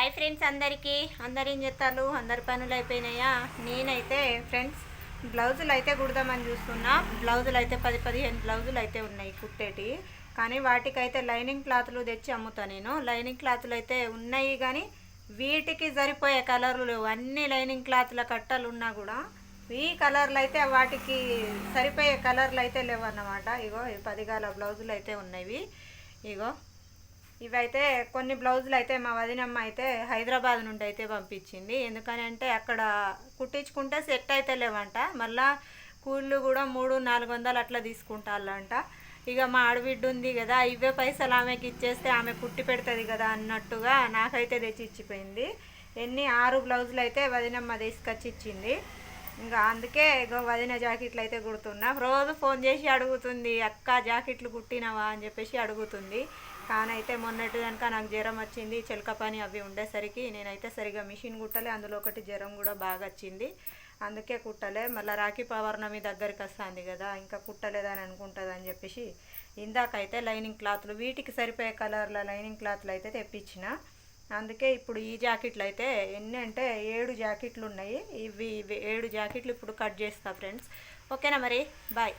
Hi friends అందరికీ. అందరు ఏం చేస్తారు? అందరి పనులు అయిపోయినాయా? నేనైతే ఫ్రెండ్స్ బ్లౌజులు అయితే కుడదామని చూస్తున్నా. బ్లౌజులు అయితే పది పదిహేను బ్లౌజులు అయితే ఉన్నాయి కుట్టేటి. కానీ వాటికైతే లైనింగ్ క్లాత్లు తెచ్చి అమ్ముతా నేను. లైనింగ్ క్లాత్లు అయితే ఉన్నాయి కానీ వీటికి సరిపోయే కలర్లు అన్ని లైనింగ్ క్లాత్ల కట్టలు ఉన్నా కూడా ఈ కలర్లు అయితే వాటికి సరిపోయే కలర్లు అయితే లేవన్నమాట. ఇగో పదిగాల బ్లౌజులు అయితే ఉన్నాయి ఇగో ఇవైతే కొన్ని బ్లౌజులు అయితే మా వదినమ్మ అయితే హైదరాబాద్ నుండి అయితే పంపించింది. ఎందుకని అంటే అక్కడ కుట్టించుకుంటే సెట్ అయితే లేవంట. మళ్ళా కూళ్ళు కూడా మూడు నాలుగు వందలు అట్లా తీసుకుంటాళ్ళంట. ఇక మా ఆడబిడ్డ ఉంది కదా ఇవే పైసలు ఆమెకి ఇచ్చేస్తే ఆమె కుట్టి పెడుతుంది కదా అన్నట్టుగా నాకైతే తెచ్చి ఇచ్చిపోయింది ఎన్ని ఆరు బ్లౌజులు అయితే వదినమ్మ తీసుకొచ్చి ఇచ్చింది. ఇంకా అందుకే ఇగో వదిన జాకెట్లు అయితే కుడుతున్నా. రోజు ఫోన్ చేసి అడుగుతుంది అక్క జాకెట్లు కుట్టినావా? అని చెప్పేసి అడుగుతుంది. కానైతే మొన్నటి కనుక నాకు జ్వరం వచ్చింది చెలక పని అవి ఉండేసరికి నేనైతే సరిగా మిషన్ కుట్టలే అందులో ఒకటి జ్వరం కూడా బాగా వచ్చింది. అందుకే కుట్టలే. మళ్ళీ రాఖీ పౌర్ణమి దగ్గరికి వస్తుంది కదా ఇంకా కుట్టలేదని అనుకుంటుంది అని చెప్పేసి ఇందాకైతే లైనింగ్ క్లాత్లు వీటికి సరిపోయే కలర్ల లైనింగ్ క్లాత్లు అయితే తెప్పించిన. అందుకే ఇప్పుడు ఈ జాకెట్లు అయితే ఎన్ని అంటే ఏడు జాకెట్లు ఉన్నాయి. ఇవి ఇవి ఏడు జాకెట్లు ఇప్పుడు కట్ చేస్తా ఫ్రెండ్స్. ఓకేనా మరి? బాయ్.